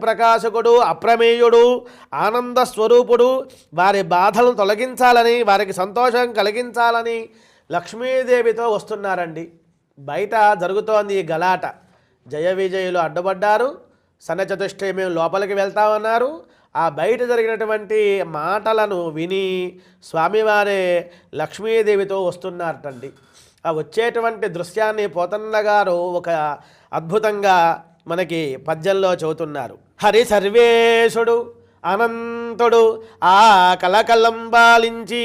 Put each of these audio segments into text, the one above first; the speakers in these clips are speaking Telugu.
ప్రకాశకుడు అప్రమేయుడు ఆనంద స్వరూపుడు. వారి బాధలను తొలగించాలని వారికి సంతోషం కలిగించాలని లక్ష్మీదేవితో వస్తున్నారండి. బయట జరుగుతోంది ఈ గలాట. జయ విజయులు అడ్డుపడ్డారు. సన్న మేము లోపలికి వెళ్తామన్నారు. ఆ బయట జరిగినటువంటి మాటలను విని స్వామివారే లక్ష్మీదేవితో వస్తున్నారటండి. ఆ వచ్చేటువంటి దృశ్యాన్ని పోతన్న గారు ఒక అద్భుతంగా మనకి పద్యంలో చెబుతున్నారు. హరి సర్వేశుడు అనంతుడు ఆ కలకలంబాలించి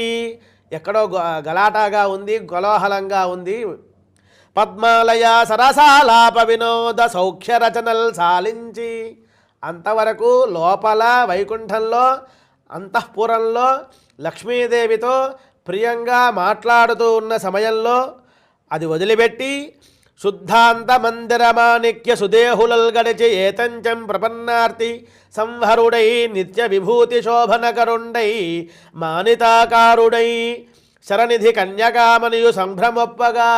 ఎక్కడో గ- గలాటాగా ఉంది కోలాహలంగా ఉంది. పద్మాలయ సరసాలాప వినోద సౌఖ్య రచనలు సాలించి అంతవరకు లోపల వైకుంఠంలో అంతఃపురంలో లక్ష్మీదేవితో ప్రియంగా మాట్లాడుతూ ఉన్న సమయంలో అది వదిలిపెట్టి శుద్ధాంత మందిరమాణిక్య సుదేహులల్గడిచి ఏతంచం ప్రపన్నార్తి సంహరుడై నిత్య విభూతి శోభనకరుండై మానితాకారుడై శరనిధి కన్యకామనియు సంభ్రమొప్పగా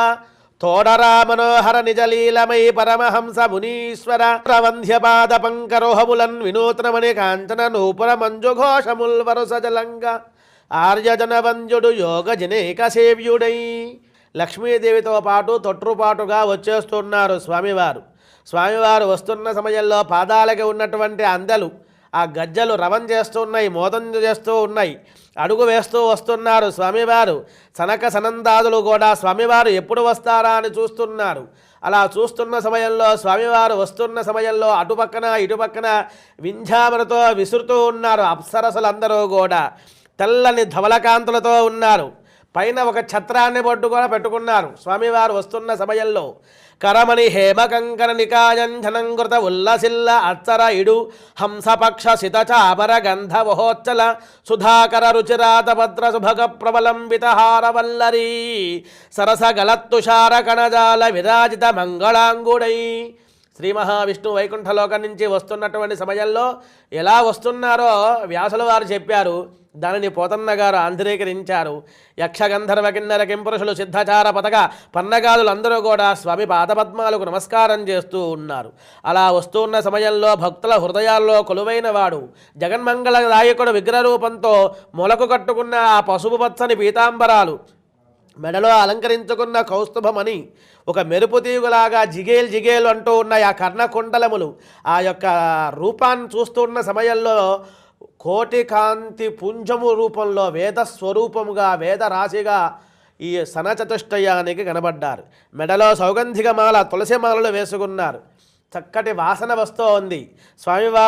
తోడరా మనోహర నిజలీలమై పరమహంస మునీశ్వర ప్రవంధ్యపాద పంకరోహములన్ వినూత్నమణి కాంచన నూపుర మంజుఘోషముల్ వరుస జలంగా ఆర్యజన యోగ జనేక సేవ్యుడై లక్ష్మీదేవితో పాటు తొట్టుపాటుగా వచ్చేస్తున్నారు స్వామివారు. స్వామివారు వస్తున్న సమయంలో పాదాలకి ఉన్నటువంటి అందలు ఆ గజ్జలు రవం చేస్తున్నాయి మోదం చేస్తూ ఉన్నాయి. అడుగు వేస్తూ వస్తున్నారు స్వామివారు. సనక సనందాదులు కూడా స్వామివారు ఎప్పుడు వస్తారా అని చూస్తున్నారు. అలా చూస్తున్న సమయంలో స్వామివారు వస్తున్న సమయంలో అటుపక్కన ఇటుపక్కన వింధ్యామలతో విసురుతూ ఉన్నారు అప్సరసులందరూ కూడా. తెల్లని ధవలకాంతులతో ఉన్నారు. పైన ఒక ఛత్రాన్ని పట్టుకొని కూడా పెట్టుకున్నారు. స్వామివారు వస్తున్న సమయంలో కరమణి హేమకంకర నికాయంజనంకృత ఉల్లసిల్ల అచ్చర ఇడు హంసపక్ష సితచాపర గంధవహోచ్చల సుధాకర రుచిరాతభద్ర సుభగ ప్రబలంబిత హారవల్లరీ సరస కణజాల విరాజిత మంగళాంగుడై శ్రీ మహావిష్ణు వైకుంఠలోకం నుంచి వస్తున్నటువంటి సమయంలో ఎలా వస్తున్నారో వ్యాసుల వారు చెప్పారు. దానిని పోతన్న గారు ఆంధ్రీకరించారు. యక్షగంధర్వ కిన్నర కింపురుషులు సిద్ధచార పథక పన్నగాదులు అందరూ కూడా స్వామి పాదపద్మాలకు నమస్కారం చేస్తూ ఉన్నారు. అలా వస్తున్న సమయంలో భక్తుల హృదయాల్లో కొలువైన వాడు జగన్మంగళ నాయకుడు విగ్రహ రూపంతో మొలకు కట్టుకున్న ఆ పసుపు పచ్చని పీతాంబరాలు మెడలో అలంకరించుకున్న కౌస్తుభమని ఒక మెరుపు తీగులాగా జిగేల్ జిగేలు అంటూ ఉన్న ఆ కర్ణకుండలములు. ఆ యొక్క రూపాన్ని చూస్తున్న సమయంలో కోటి కాంతి పుంజము రూపంలో వేద స్వరూపముగా వేద రాశిగా ఈ సనచతుష్టయానికి కనబడ్డారు. మెడలో సౌగంధిక మాల తులసి మాలలు వేసుకున్నారు. చక్కటి వాసన వస్తూ ఉంది స్వామివారు